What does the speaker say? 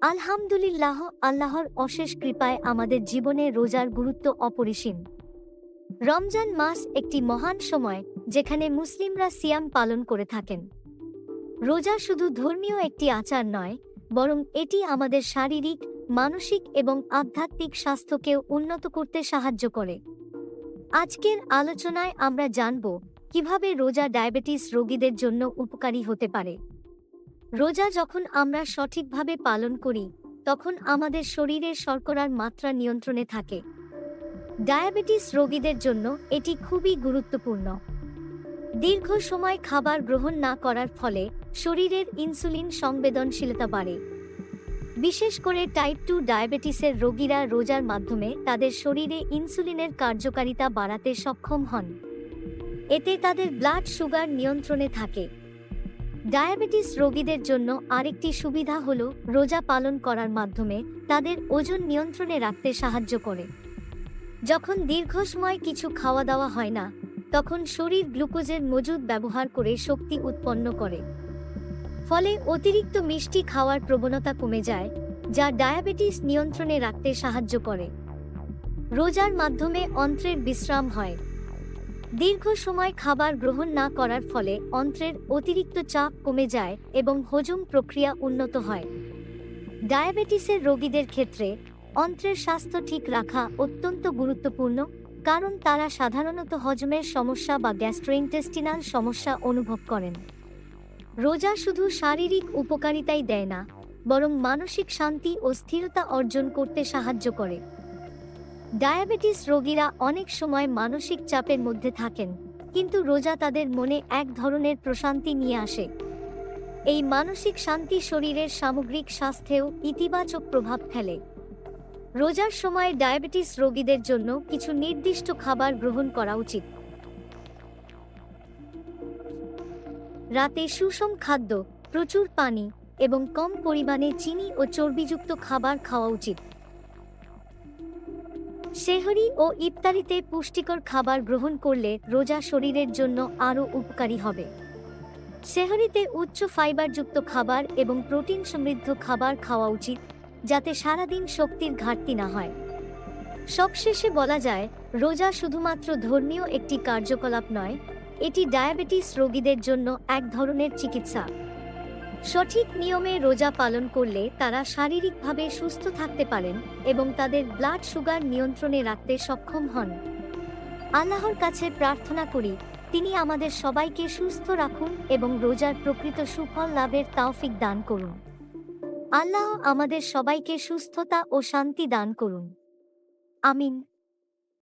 আলহামদুলিল্লাহ, আল্লাহর অশেষ কৃপায় আমাদের জীবনে রোজার গুরুত্ব অপরিসীম। রমজান মাস একটি মহান সময় যেখানে মুসলিমরা সিয়াম পালন করে থাকেন। রোজা শুধু ধর্মীয় একটি আচার নয়, বরং এটি আমাদের শারীরিক, মানসিক এবং আধ্যাত্মিক স্বাস্থ্যকেও উন্নত করতে সাহায্য করে। আজকের আলোচনায় আমরা জানব কীভাবে রোজা ডায়াবেটিস রোগীদের জন্য উপকারী হতে পারে। রোজা যখন আমরা সঠিকভাবে পালন করি, তখন আমাদের শরীরের শর্করার মাত্রা নিয়ন্ত্রণে থাকে। ডায়াবেটিস রোগীদের জন্য এটি খুবই গুরুত্বপূর্ণ। দীর্ঘ সময় খাবার গ্রহণ না করার ফলে শরীরের ইনসুলিন সংবেদনশীলতা বাড়ে। বিশেষ করে টাইপ টু ডায়াবেটিসের রোগীরা রোজার মাধ্যমে তাদের শরীরে ইনসুলিনের কার্যকারিতা বাড়াতে সক্ষম হন। এতে তাদের ব্লাড সুগার নিয়ন্ত্রণে থাকে। ডায়াবেটিস রোগীদের জন্য আরেকটি সুবিধা হল রোজা পালন করার মাধ্যমে তাদের ওজন নিয়ন্ত্রণে রাখতে সাহায্য করে। যখন দীর্ঘ সময় কিছু খাওয়া দাওয়া হয় না, তখন শরীর গ্লুকোজের মজুদ ব্যবহার করে শক্তি উৎপন্ন করে। ফলে অতিরিক্ত মিষ্টি খাওয়ার প্রবণতা কমে যায়, যা ডায়াবেটিস নিয়ন্ত্রণে রাখতে সাহায্য করে। রোজার মাধ্যমে অন্ত্রের বিশ্রাম হয়। দীর্ঘ সময় খাবার গ্রহণ না করার ফলে অন্ত্রের অতিরিক্ত চাপ কমে যায় এবং হজম প্রক্রিয়া উন্নত হয়। ডায়াবেটিসের রোগীদের ক্ষেত্রে অন্ত্রের স্বাস্থ্য ঠিক রাখা অত্যন্ত গুরুত্বপূর্ণ, কারণ তারা সাধারণত হজমের সমস্যা বা গ্যাস্ট্রোইন্টেস্টিনাল সমস্যা অনুভব করেন। রোজা শুধু শারীরিক উপকারিতাই দেয় না, বরং মানসিক শান্তি ও স্থিরতা অর্জন করতে সাহায্য করে। ডায়াবেটিস রোগীরা অনেক সময় মানসিক চাপের মধ্যে থাকেন, কিন্তু রোজা তাদের মনে এক ধরনের প্রশান্তি নিয়ে আসে। এই মানসিক শান্তি শরীরের সামগ্রিক স্বাস্থ্যেও ইতিবাচক প্রভাব ফেলে। রোজার সময় ডায়াবেটিস রোগীদের জন্য কিছু নির্দিষ্ট খাবার গ্রহণ করা উচিত। রাতে সুষম খাদ্য, প্রচুর পানি এবং কম পরিমাণে চিনি ও চর্বিযুক্ত খাবার খাওয়া উচিত। সেহরি ও ইফতারিতে পুষ্টিকর খাবার গ্রহণ করলে রোজা শরীরের জন্য আরও উপকারী হবে। সেহরিতে উচ্চ ফাইবারযুক্ত খাবার এবং প্রোটিন সমৃদ্ধ খাবার খাওয়া উচিত, যাতে সারাদিন শক্তির ঘাটতি না হয়। সবশেষে বলা যায়, রোজা শুধুমাত্র ধর্মীয় একটি কার্যকলাপ নয়, এটি ডায়াবেটিস রোগীদের জন্য এক ধরনের চিকিৎসা। সঠিক নিয়মে রোজা পালন করলে তারা শারীরিকভাবে সুস্থ থাকতে পারেন এবং তাদের ব্লাড সুগার নিয়ন্ত্রণে রাখতে সক্ষম হন। আল্লাহর কাছে প্রার্থনা করি, তিনি আমাদের সবাইকে সুস্থ রাখুন এবং রোজার প্রকৃত সুফল লাভের তাওফিক দান করুন। আল্লাহ আমাদের সবাইকে সুস্থতা ও শান্তি দান করুন। আমিন।